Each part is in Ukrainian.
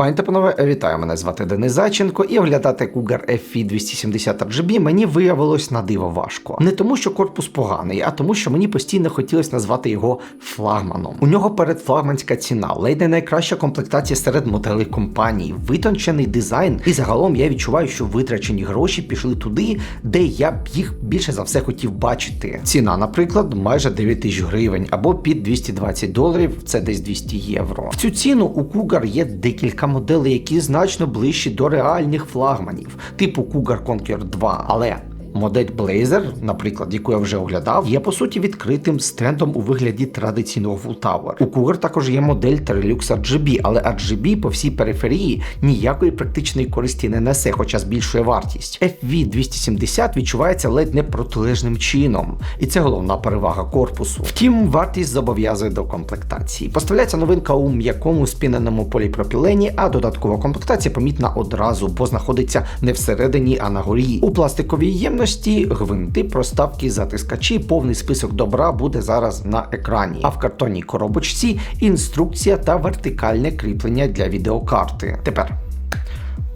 Пані та панове, вітаю, мене звати Денис Зайченко, і оглядати Cougar FE 270 RGB мені виявилось на диво важко. Не тому, що корпус поганий, а тому, що мені постійно хотілося назвати його флагманом. У нього передфлагманська ціна, ледь не найкраща комплектація серед моделей компанії, витончений дизайн, і загалом я відчуваю, що витрачені гроші пішли туди, де я б їх більше за все хотів бачити. Ціна, наприклад, майже 9 тисяч гривень або під 220 доларів, це десь 200 євро. В цю ціну у Cougar є декілька моделей, які значно ближчі до реальних флагманів, типу Cougar Conquer 2. Але Модель Blazer, наприклад, яку я вже оглядав, є по суті відкритим стендом у вигляді традиційного Tower. У Cougar також є модель Terrelux RGB, але RGB по всій периферії ніякої практичної користі не несе, хоча збільшує вартість. FV270 відчувається ледь не протилежним чином, і це головна перевага корпусу. Втім, вартість зобов'язує до комплектації. Поставляється новинка у м'якому спіненому поліпропілені, а додаткова комплектація помітна одразу, бо знаходиться не всередині, а на горі. У пластиковій ємності гвинти, проставки, затискачі, повний список добра буде зараз на екрані. А в картонній коробочці інструкція та вертикальне кріплення для відеокарти. Тепер.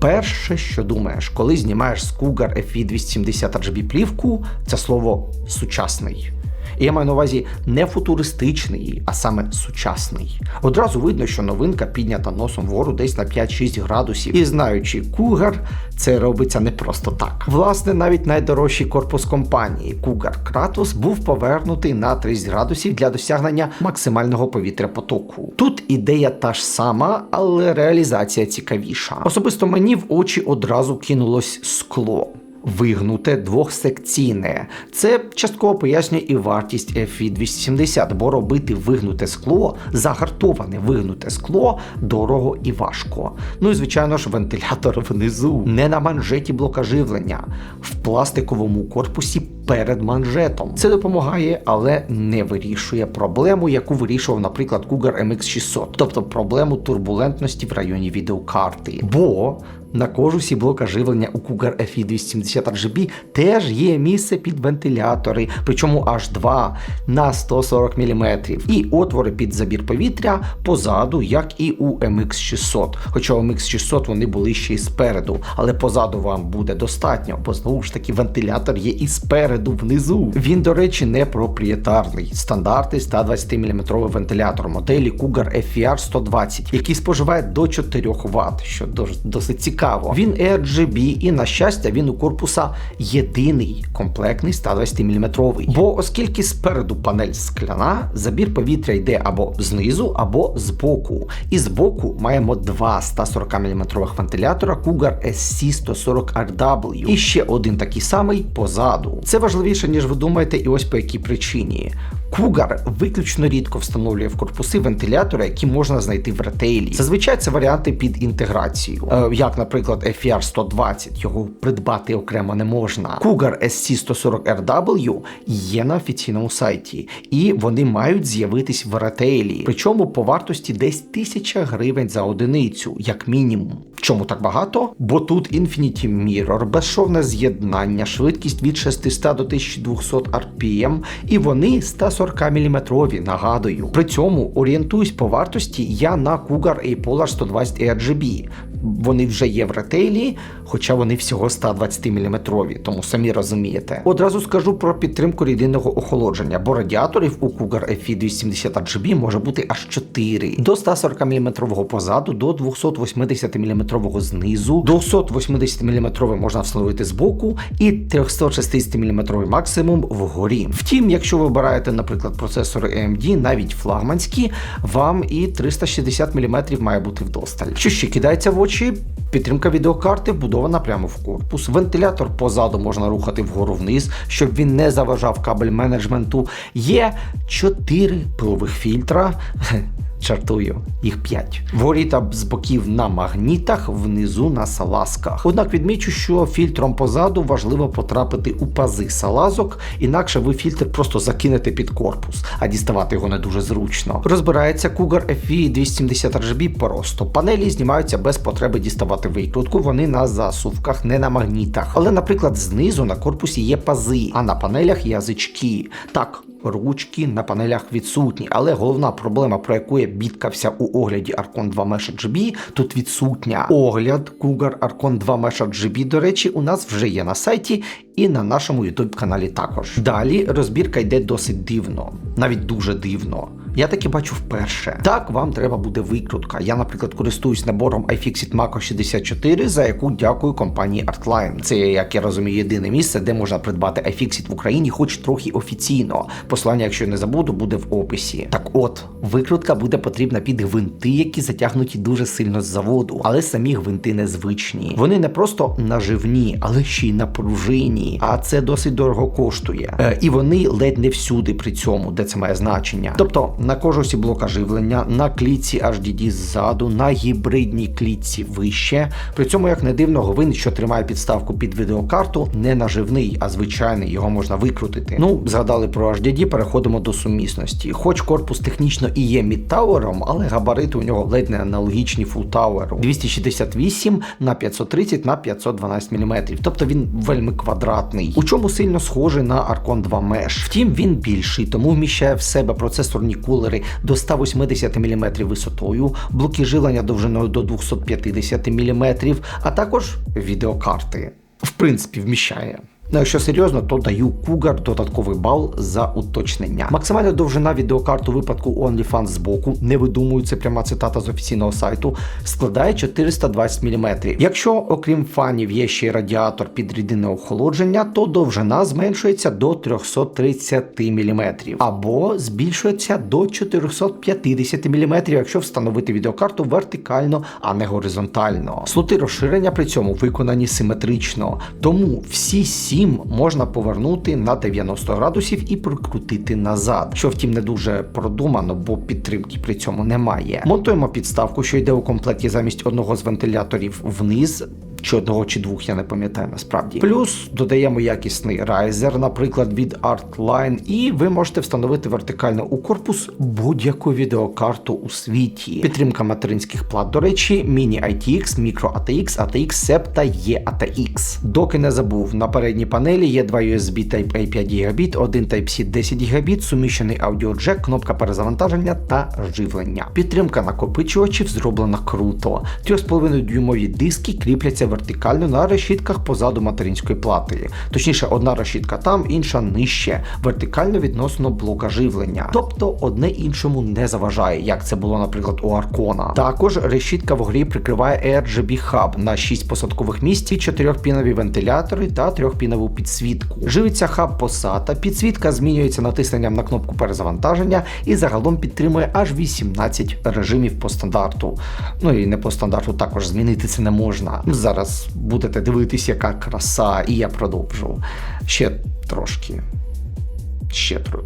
Перше, що думаєш, коли знімаєш з Cougar FE 270 RGB плівку, це слово сучасний. Я маю на увазі не футуристичний, а саме сучасний. Одразу видно, що новинка піднята носом вгору десь на 5-6 градусів. І знаючи Cougar, це робиться не просто так. Власне, навіть найдорожчий корпус компанії Cougar Kratos був повернутий на 30 градусів для досягнення максимального повітря потоку. Тут ідея та ж сама, але реалізація цікавіша. Особисто мені в очі одразу кинулось скло вигнуте двохсекційне. Це частково пояснює і вартість FI 270, бо робити вигнуте скло, загартоване вигнуте скло дорого і важко. Ну і звичайно ж, вентилятор внизу, не на манжеті блока живлення, в пластиковому корпусі перед манжетом. Це допомагає, але не вирішує проблему, яку вирішував, наприклад, Cougar MX600, тобто проблему турбулентності в районі відеокарти. Бо на кожусі блока живлення у Cougar FE 270 RGB теж є місце під вентилятори, причому аж два на 140 мм, і отвори під забір повітря позаду, як і у MX600. Хоча у MX600 вони були ще й спереду, але позаду вам буде достатньо, бо знову ж таки вентилятор є і спереду внизу. Він, до речі, не проприєтарний. Стандартний 120 мм вентилятор моделі Cougar FER 120, який споживає до 4 Вт, що досить цікаво цікаво. Він RGB і, на щастя, він у корпуса єдиний комплектний 120 мм. Бо оскільки спереду панель скляна, забір повітря йде або знизу, або збоку. І збоку маємо два 140 мм вентилятора Cougar SC140RW. І ще один такий самий позаду. Це важливіше, ніж ви думаєте, і ось по якій причині. Cougar виключно рідко встановлює в корпуси вентилятори, які можна знайти в ретейлі. Зазвичай це варіанти під інтеграцію, е, як, наприклад, FR 120, його придбати окремо не можна. Cougar SC140RW є на офіційному сайті, і вони мають з'явитись в ретейлі, причому по вартості десь тисяча гривень за одиницю, як мінімум. Чому так багато? Бо тут Infinity Mirror, безшовне з'єднання, швидкість від 600 до 1200 RPM, і вони 140 мм, нагадую. При цьому орієнтуюсь по вартості я на Cougar A-Polar 120 RGB. Вони вже є в ретейлі, хоча вони всього 120 мм, тому самі розумієте. Одразу скажу про підтримку рідинного охолодження, бо радіаторів у Cougar FE 270 RGB може бути аж 4. До 140 мм позаду, до 280 мм знизу, 280 мм можна встановити збоку і 360 мм максимум вгорі. Втім, якщо ви обираєте, наприклад, процесори AMD, навіть флагманські, вам і 360 мм має бути вдосталь. Що ще кидається в очі? Підтримка відеокарти вбудована прямо в корпус. Вентилятор позаду можна рухати вгору вниз, щоб він не заважав кабель менеджменту. Є чотири пилових фільтра. Жартую, їх 5. Вгорі та з боків на магнітах, внизу на салазках. Однак відмічу, що фільтром позаду важливо потрапити у пази салазок, інакше ви фільтр просто закинете під корпус, а діставати його не дуже зручно. Розбирається Cougar FE 270 RGB просто. Панелі знімаються без потреби діставати викрутку, вони на засувках, не на магнітах. Але, наприклад, знизу на корпусі є пази, а на панелях язички. Так, ручки на панелях відсутні, але головна проблема, про яку я бідкався у огляді Arcon 2 Mesh GB, тут відсутня. Огляд Cougar Arcon 2 Mesh GB, до речі, у нас вже є на сайті і на нашому YouTube каналі також. Далі розбірка йде досить дивно, навіть дуже дивно. Я таки бачу вперше. Так, вам треба буде викрутка. Я, наприклад, користуюсь набором iFixit Mako 64, за яку дякую компанії Artline. Це, як я розумію, єдине місце, де можна придбати iFixit в Україні, хоч трохи офіційно. Послання, якщо не забуду, буде в описі. Так от, викрутка буде потрібна під гвинти, які затягнуті дуже сильно з заводу, але самі гвинти незвичні. Вони не просто наживні, але ще й на пружині. А це досить дорого коштує. Е, і вони ледь не всюди при цьому, де це має значення. Тобто на кожусі блока живлення, на клітці HDD ззаду, на гібридній клітці вище. При цьому, як не дивно, говин, що тримає підставку під відеокарту, не наживний, а звичайний, його можна викрутити. Ну, згадали про HDD, переходимо до сумісності. Хоч корпус технічно і є мідтауером, але габарити у нього ледь не аналогічні фултауеру. 268 на 530 на 512 мм. Тобто він вельми квадратний. У чому сильно схожий на Arcon 2 Mesh. Втім, він більший, тому вміщає в себе процесорні кулери до 180 мм висотою, блоки жилення довжиною до 250 мм, а також відеокарти. В принципі, вміщає. Ну, якщо серйозно, то даю Cougar додатковий бал за уточнення. Максимальна довжина відеокарт у випадку OnlyFans з боку, не видумую, це пряма цитата з офіційного сайту, складає 420 мм. Якщо, окрім фанів, є ще й радіатор під рідинне охолодження, то довжина зменшується до 330 мм або збільшується до 450 мм, якщо встановити відеокарту вертикально, а не горизонтально. Слоти розширення при цьому виконані симетрично, тому всі сім можна повернути на 90 градусів і прикрутити назад, що втім не дуже продумано, бо підтримки при цьому немає. Монтуємо підставку, що йде у комплекті замість одного з вентиляторів вниз чи одного чи двох, я не пам'ятаю насправді. Плюс додаємо якісний райзер, наприклад, від Artline, і ви можете встановити вертикально у корпус будь-яку відеокарту у світі. Підтримка материнських плат, до речі, Mini ITX, Micro ATX, ATX SEP та EATX. Доки не забув, на передній панелі є два USB Type-A 5 ГБ, один Type-C 10 ГБ, суміщений аудіоджек, кнопка перезавантаження та живлення. Підтримка накопичувачів зроблена круто. 3,5 дюймові диски кріпляться вертикально на решітках позаду материнської плати. Точніше, одна решітка там, інша нижче, вертикально відносно блока живлення. Тобто одне іншому не заважає, як це було, наприклад, у Аркона. Також решітка в грі прикриває RGB Hub на 6 посадкових місць, і 4-пінові вентилятори та 3-пінову підсвітку. Живиться хаб посата, підсвітка змінюється натисненням на кнопку перезавантаження і загалом підтримує аж 18 режимів по стандарту. Ну і не по стандарту також змінити це не можна. Зараз будете дивитись, яка краса, і я продовжу. Ще трошки. Ще тро...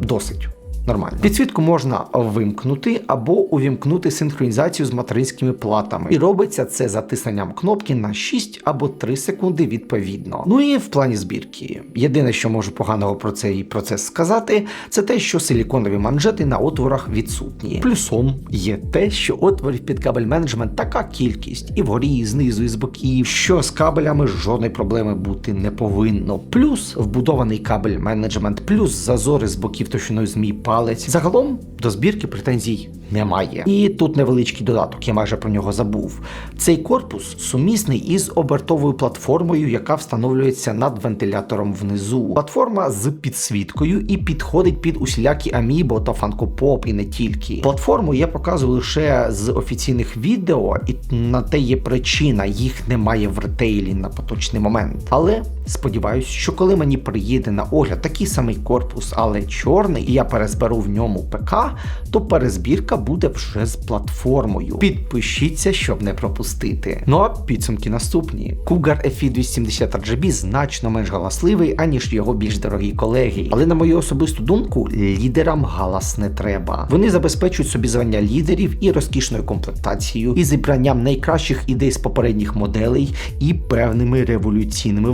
Досить. Нормально. Підсвітку можна вимкнути або увімкнути синхронізацію з материнськими платами. І робиться це затисненням кнопки на 6 або 3 секунди відповідно. Ну і в плані збірки. Єдине, що можу поганого про цей процес сказати, це те, що силіконові манжети на отворах відсутні. Плюсом є те, що отворів під кабель менеджмент така кількість, і вгорі, і знизу, і з боків, що з кабелями жодної проблеми бути не повинно. Плюс вбудований кабель менеджмент, плюс зазори з боків товщиною змій палець. Загалом до збірки претензій немає. І тут невеличкий додаток, я майже про нього забув. Цей корпус сумісний із обертовою платформою, яка встановлюється над вентилятором внизу. Платформа з підсвіткою і підходить під усілякі Amiibo та Pop і не тільки. Платформу я показую лише з офіційних відео, і на те є причина, їх немає в ретейлі на поточний момент. Але сподіваюсь, що коли мені приїде на огляд такий самий корпус, але чорний, і я перезберу в ньому ПК, то перезбірка буде вже з платформою. Підпишіться, щоб не пропустити. Ну а підсумки наступні. Cougar FE 270 RGB значно менш галасливий, аніж його більш дорогі колеги. Але на мою особисту думку, лідерам галас не треба. Вони забезпечують собі звання лідерів і розкішною комплектацією, і зібранням найкращих ідей з попередніх моделей, і певними революційними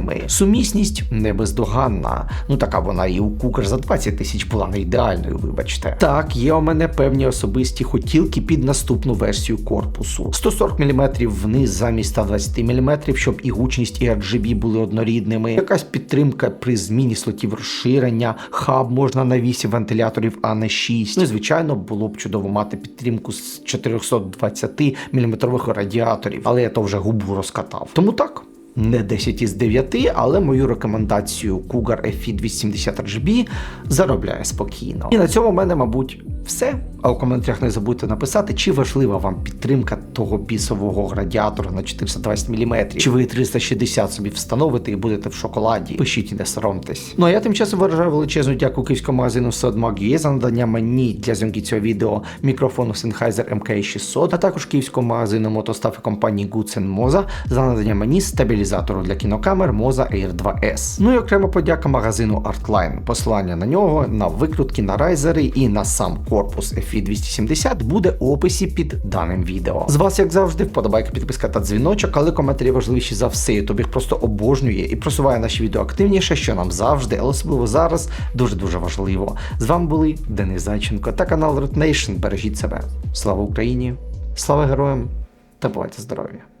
власними. Сумісність не бездоганна. Ну така вона і у Cougar за 20 тисяч була не ідеальною, вибачте. Так, є у мене певні особисті хотілки під наступну версію корпусу. 140 мм вниз замість 120 мм, щоб і гучність, і RGB були однорідними. Якась підтримка при зміні слотів розширення, хаб можна на 8 вентиляторів, а не 6. Ну звичайно, було б чудово мати підтримку з 420 мм радіаторів, але я то вже губу розкатав. Тому так. Не 10 із 9, але мою рекомендацію Cougar FE 270 RGB заробляє спокійно. І на цьому в мене, мабуть, все. А у коментарях не забудьте написати, чи важлива вам підтримка того бісового радіатора на 420 мм, чи ви 360 собі встановите і будете в шоколаді. Пишіть і не соромтесь. Ну а я тим часом виражаю величезну дяку київському магазину Sodmag.ua за надання мені для зйомки цього відео мікрофону Sennheiser MK600, а також київському магазину мотостафи компанії Goodsen Moza за надання мені стабілізатору для кінокамер Moza Air 2S. Ну і окрема подяка магазину Artline. Посилання на нього, на викрутки, на райзери і на сам корпус FE 270 буде у описі під даним відео. З вас, як завжди, вподобайка, підписка та дзвіночок, але коментарі важливіші за все. Ютуб їх просто обожнює і просуває наші відео активніше, що нам завжди, але особливо зараз дуже дуже важливо. З вами були Денис Зайченко та канал Root Nation. Бережіть себе. Слава Україні! Слава героям та бувайте здорові!